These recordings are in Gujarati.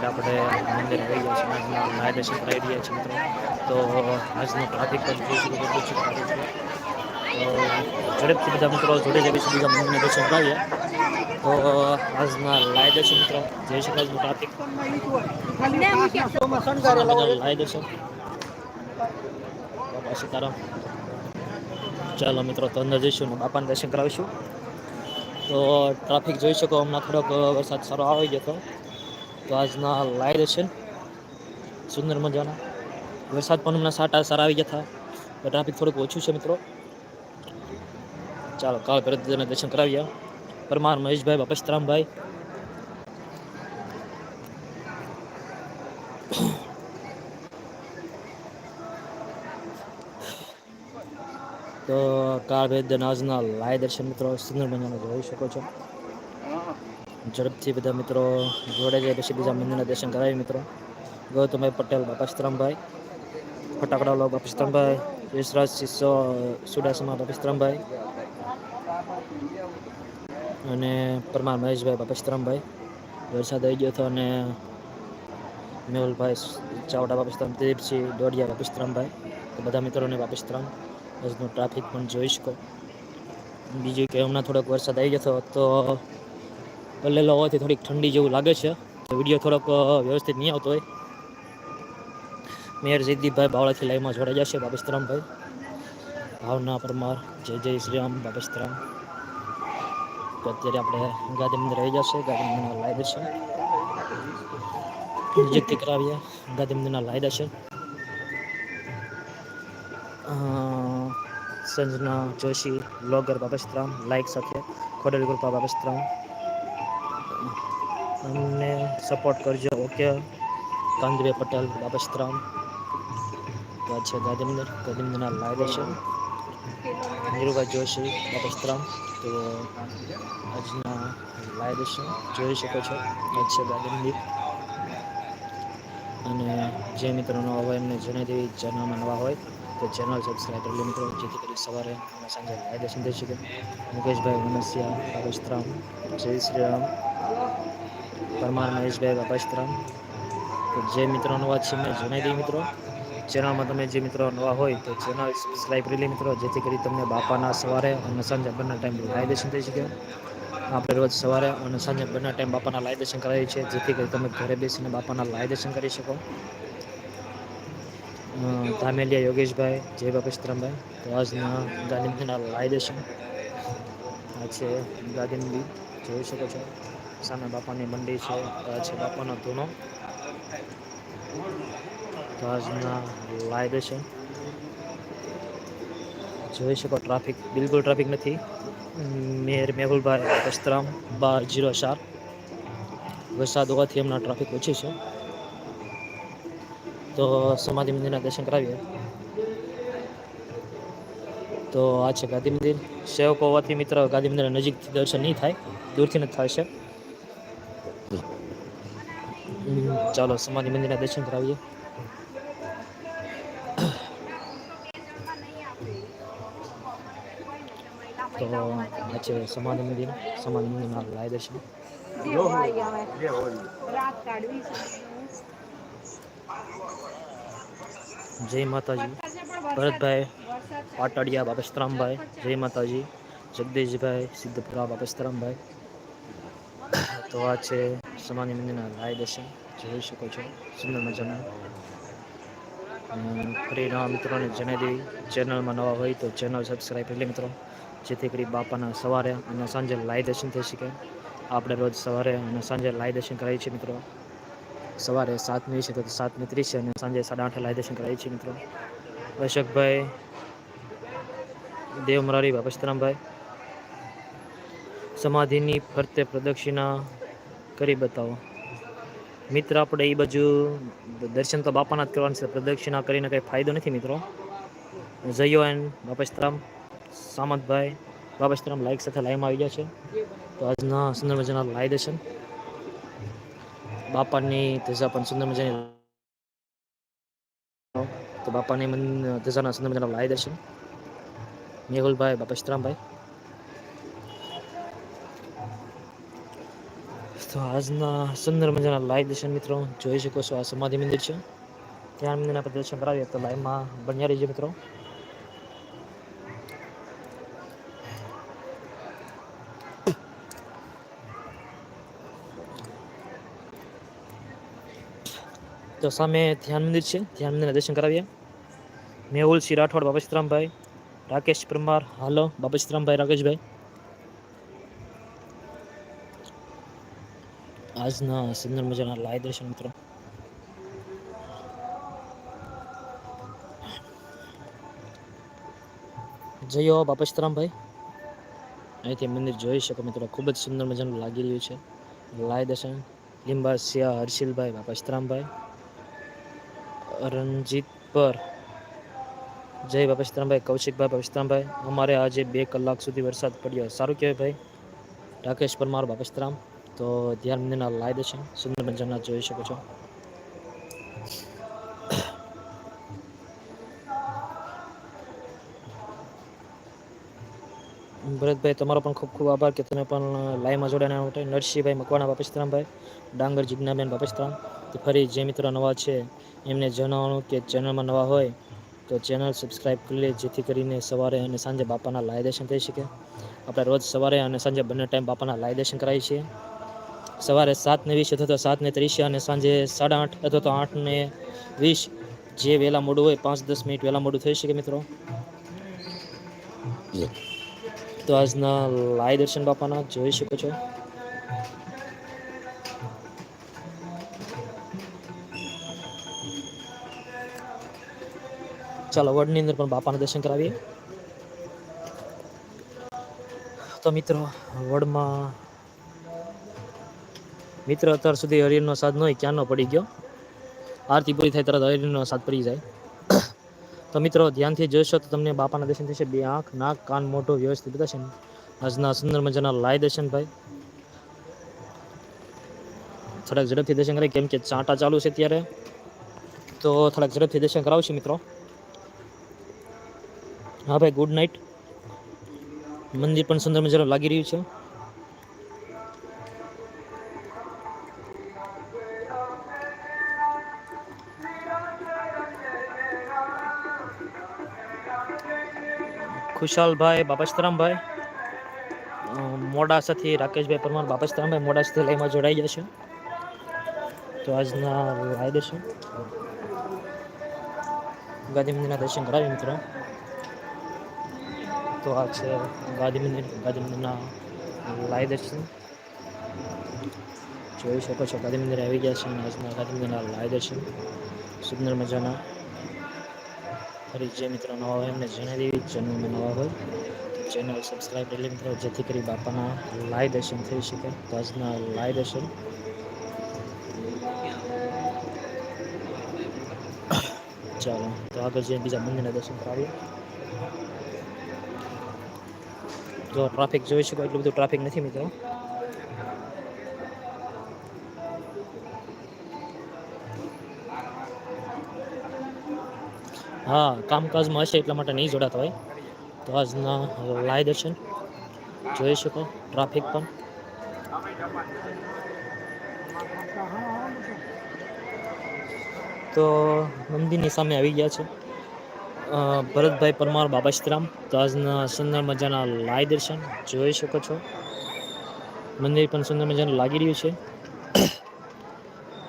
અત્યારે આપણે મંદિર આવી ગયા છીએ. આજના લાય દર્શન કરાવી રહ્યા છીએ મિત્રો. તો આજનો ટ્રાફિક પણ કેટલું છે છે. તો ઝડપથી બધા મિત્રો જોડે જાય પછી બીજા મંદિરને દર્શન કરાવીએ. તો આજના લાય દર્શન મિત્રો, જય શકાય આજનું ટ્રાફિક લાય દર્શન બાપા સીતારામ. ચાલો મિત્રો, તો અંદર જઈશું ને બાપાને દર્શન કરાવીશું. તો ટ્રાફિક જોઈ શકો, હમણાં થોડોક વરસાદ સારો આવી ગયો હતો. તો આજના લાઈવ દર્શન સુંદર મજાના. વરસાદ પણ હમણાં સાટા સારા આવી ગયા હતા તો ટ્રાફિક થોડુંક ઓછું છે મિત્રો. ચાલો કાળ ભરતના દર્શન કરાવ્યા પરમાર મહેશભાઈ, બાપસ્તરામભાઈ. તો કાળ ભેદ આજના લાય દર્શન મિત્રો સુંદર મજાનો જોઈ શકો છો. ઝડપથી બધા મિત્રો જોડે જાય, પછી બીજા મંદિરના દર્શન કરાવી મિત્રો. ગૌતમભાઈ પટેલ બાપાશ્રમભાઈ ફટાકડા બાપસ્તરામભાઈ યશરાજ, શિષ્યો સુડાસમા બાપસ્તરામભાઈ અને પરમાર મહેશભાઈ બાપસ્તરામભાઈ વરસાદ આવી ગયો હતો અને મેહુલભાઈ, ચાવડા બાપસ્તરામ દિલીપસિંહ, દોડિયા બાપસ્તરામભાઈ તો બધા મિત્રોને બાપસ્તરામ બસનું ટ્રાફિક પણ જોઈ શકો. બીજું કે હમણાં થોડોક વરસાદ આવી ગયો હતો, તો પલ્લેલો હોવાથી થોડીક ઠંડી જેવું લાગે છે. વીડિયો થોડોક વ્યવસ્થિત નહીં આવતો હોય. મેયર જયદીપભાઈ બાવળાથી લાઈવમાં જોડાઈ જશે બાબસ્તરામભાઈ ભાવના પરમાર, જય જય શ્રી રામ બાબસ્તરામ તો અત્યારે આપણે ગાંધી મંદિર આવી જશે, ગાંધી મંદિરના લાઈ દર્શન. નજીકથી કરાવીએ, ગાંધી મંદિરના લાઈ દર્શન. સંજના જોશી બ્લોગર બાબસ્તરામ લાઈક સાથે, ખોડલ કૃપા બાબસ્તરામ અમને સપોર્ટ કરજો ઓકે કાંદવે પટેલ બાબસ્તરામ તો છે ગાંધીનગર. ગાંધીનગરના લાઈવ છે. નીરુભાઈ જોશી બાબસ્તરામ તો આજના લાઈવ છે. જોઈ શકો છો. આ છે ગાંધીનગર. અને જે મિત્રો નવા હોય એમને જણાવી દેવી ચેનલમાં નવા હોય, તો ચેનલ સબસ્ક્રાઈબ કરી મિત્રો. જેથી કરી સવારે અને સાંજે લાઈવ દર્શન થઈ શકે મુકેશભાઈ વનસિયા બાબસ્તરામ જય શ્રી રામ. પરમાર મહેશભાઈ બાપાસ્તરામ તો જે મિત્રો નવા છે, મેં જણાવી દઈએ મિત્રો. ચેનલમાં તમે જે મિત્રો નવા હોય, તો ચેનલ સબસ્ક્રાઈબ કરી લે મિત્રો, જેથી કરી તમને બાપાના સવારે અને સાંજે બંને ટાઈમ લાઈવ દર્શન થઈ શકે. આપણે રોજ સવારે અને સાંજે બંને ટાઈમ બાપાના લાઈવ દર્શન કરાવીએ છીએ, જેથી કરી તમે ઘરે બેસીને બાપાના લાઈવ દર્શન કરી શકો. ધામેલિયા યોગેશભાઈ, જય બાપેશ્વરમભાઈ તો આજના ગાંધીના લાઈવ દર્શન આ છે ગાંધીનગર. જોઈ શકો છો. સામે બાપાની મંડી છે આ છે બાપાનો ધૂનો આજના લાઈવ દર્શન જોઈ શકો ટ્રાફિક બિલકુલ ટ્રાફિક નથી. મેર મેહુલભાઈ કસ્તરામ, બાર જીરો ચાર. વરસાદ હોવાથી હમણાં ટ્રાફિક ઓછી છે. તો સમાધિ મંદિરના દર્શન કરાવીએ. તો આ છે ગાંધી મંદિર. સેવકો હોવાથી મિત્ર ગાંધી મંદિરના નજીકથી દર્શન નહીં થાય, દૂરથી જ થાય છે. ચાલો સમાધિ મંદિરના દર્શન કરાવીએ તો આ છે સમાધિ મંદિર સમાધિ મંદિરના લાય દર્શન જય માતાજી ભરતભાઈ પાટડિયા બાપસ્તરામભાઈ જય માતાજી જગદીશભાઈ સિદ્ધપુરા બાપસ્તરામભાઈ તો આ છે સમાની મંદિરના લાઈ દર્શન. જોઈ શકો છો. સુંદર મજાના. ફરી નવા મિત્રોને જણાવી દેવી ચેનલમાં નવા હોય તો ચેનલ સબસ્ક્રાઈબ કરી લે મિત્રો. જેથી કરી બાપાના સવારે અને સાંજે લાઈ દર્શન થઈ શકે. આપણે રોજ સવારે અને સાંજે લાઈ દર્શન કરાવીએ છીએ મિત્રો. સવારે સાતમી છે તો સાતમી ત્રીસે અને સાંજે સાડા આઠે લાઈ દર્શન કરાવીએ છીએ મિત્રો. અશોકભાઈ દેવ મુરારી બાપસ્તરામભાઈ સમાધિની ફરતે પ્રદક્ષિણા કરી બતાવો. મિત્ર, આપણે એ બાજુ દર્શન તો બાપાના જ કરવાના છે પ્રદક્ષિણા કરીને કંઈ ફાયદો નથી મિત્રો. જયો એન બાપસ્તરામ સામંતભાઈ બાપસ્તરામ લાઈક સાથે લાઈવમાં આવી ગયા છે. તો આજના સુંદર મજાના લાઈ દર્શન. બાપાની ધજા પણ સુંદર મજાની તો બાપાની ધજાના સુંદર મજાના લાઈ દર્શન. મેહુલભાઈ બાપસ્તરામભાઈ તો આજના સુંદર મજાના લાઈવ દર્શન મિત્રો, જોઈ શકો છો આ સમાધિ મંદિર છે. ત્યાં મંદિરના દર્શન કરાવીએ તો લાઈવમાં બન્યા રહીજો મિત્રો. તો સામે ધ્યાન મંદિર છે, ધ્યાન મંદિરના દર્શન કરાવીએ. મેહુલ સિંહ રાઠોડ બાબા રાકેશ, પરમાર, હાલો બાબા રાકેશભાઈ. આજના સુંદર મજાના લાય દર્શન મિત્રો. જયો બાપસ્તરામભાઈ. અહીંથી મંદિર જોઈ શકો મિત્રો, ખૂબ જ સુંદર મજાનું લાગી રહ્યું છે. લાય દર્શન. લીંબાસિયા હર્ષિલભાઈ બાપસ્તરામભાઈ. રણજીત પર. જય બાપસ્તરામભાઈ, કૌશિકભાઈ, બાપસ્તરામભાઈ. અમારે આજે બે કલાક સુધી વરસાદ પડ્યો. સારું કહેવાય ભાઈ. રાકેશ પરમાર, બાપસ્તરામ. તો ધ્યાન મંદિરના લાય દર્શન. સુંદર મજાના જોઈ શકો છો. ભરતભાઈ, તમારો પણ ખૂબ ખૂબ આભાર કે તમે પણ લાઈવમાં જોડાયા માટે. નરસિંહભાઈ મકવાણા બાપસ્તરામભાઈ ડાંગર, જિજ્ઞાબેન બાપસ્તરામ ફરી જે મિત્રો નવા છે, એમને જણાવવાનું કે ચેનલમાં નવા હોય, તો ચેનલ સબસ્ક્રાઈબ કરી લે, જેથી કરીને સવારે અને સાંજે બાપાના લાય દર્શન થઈ શકે. આપણે રોજ સવારે અને સાંજે બંને ટાઈમ બાપાના લાય દર્શન કરાવીએ છીએ. સવારે સાતને વીસ અથવા તો સાતને ત્રીસ અને સાંજે સાડા આઠ અથવા તો આઠને વીસ જે વહેલા મોડું હોય પાંચ દસ મિનિટ વહેલા મોડું થઈ શકે મિત્રો. તો આજના લાય દર્શન બાપાના જોઈ શકો છો. ચાલો વડની અંદર પણ બાપાના દર્શન કરાવીએ. તો મિત્રો વડમાં મિત્ર, અત્યાર સુધી હરિયરનો સાથ ન હોય ક્યાંનો પડી ગયો? આરતી પૂરી થાય તરત હરિયરનો સાથ પડી જાય. તો મિત્રો, ધ્યાનથી જોશો તો તમને બાપાના દર્શન થશે. બે આંખ, નાક, કાન મોટો વ્યવસ્થિત બતાશે આજના સુંદર મજાના લાય દર્શન ભાઈ. થોડાક ઝડપથી દર્શન કરાય, કેમ કે ચાંટા ચાલુ છે ત્યારે તો થોડાક ઝડપથી દર્શન કરાવશે મિત્રો. હા ભાઈ ગુડ નાઇટ મંદિર પણ સુંદર મજાનું લાગી રહ્યું છે. ખુશાલભાઈ બાપસ્તરામભાઈ મોડાસાથી રાકેશભાઈ પરમાર બાપસ્તરામભાઈ મોડાસાથી લઈમાં જોડાઈ જશે તો આજના લાય દર્શન ગાંધી મંદિરના દર્શન કરાવી મિત્રો. તો આ છે ગાંધી મંદિર, ગાંધી મંદિરના લાય દર્શન જોઈ શકો છો ગાંધી મંદિર આવી ગયા છે અને આજના ગાંધી મંદિરના લાય દર્શન સુંદર મજાના. ફરી જે મિત્રો નવા હોય એમને જણાવી દેવી. ચેનલમાં નવા હોય તો ચેનલ સબસ્ક્રાઈબ કરી મિત્રો. જેથી કરી બાપાના લાય દર્શન થઈ શકે. તો આજના લાય દર્શન ચાલો, તો આગળ જઈને બીજા મંદિરના દર્શન કરાવીએ. જો ટ્રાફિક જોઈ શકો એટલું બધું ટ્રાફિક નથી મિત્રો. હા, કામકાજમાં હશે એટલા માટે નહીં જોડાતા હોય. તો આજના લાય દર્શન. જોઈ શકો, ટ્રાફિક પણ. તો મંદિરની સામે આવી ગયા છે. ભરતભાઈ પરમાર બાબાશ્રામ તો આજના સુંદર મજાના લાય દર્શન. જોઈ શકો છો. મંદિર પણ સુંદર મજાનું લાગી રહ્યું છે.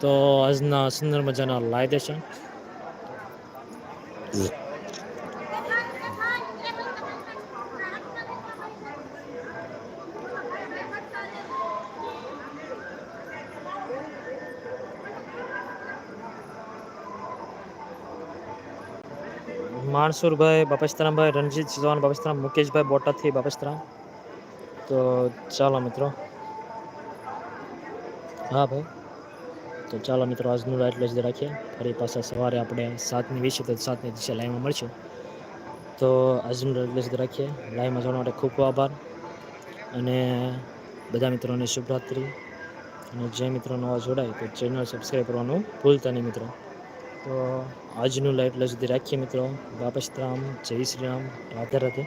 તો આજના સુંદર મજાના લાય દર્શન. માણસુરભાઈ બાપસ્તરામભાઈ રણજીત ચૌહાણ બાપસ્તરામ મુકેશભાઈ બોટાદથી બાપસ્તરામ તો ચાલો મિત્રો હા ભાઈ તો ચાલો મિત્રો, આજનું એટલે જ રાખીએ. ફરી પાછા સવારે આપણે સાતની વીસે તો સાતની દિશા લાઈવમાં મળશું. તો આજનું એટલે જ રાખીએ. લાઈવમાં જવા માટે ખૂબ ખૂબ આભાર. અને બધા મિત્રોને શુભરાત્રિ. અને જે મિત્રો નવા જોડાય તો ચેનલ સબસ્ક્રાઈબ કરવાનું ભૂલતા નહીં મિત્રો. તો આજનું લાઈવ એટલે સુધી રાખીએ મિત્રો. વાપસ રામ. જય શ્રી રામ. રાધે રાધે.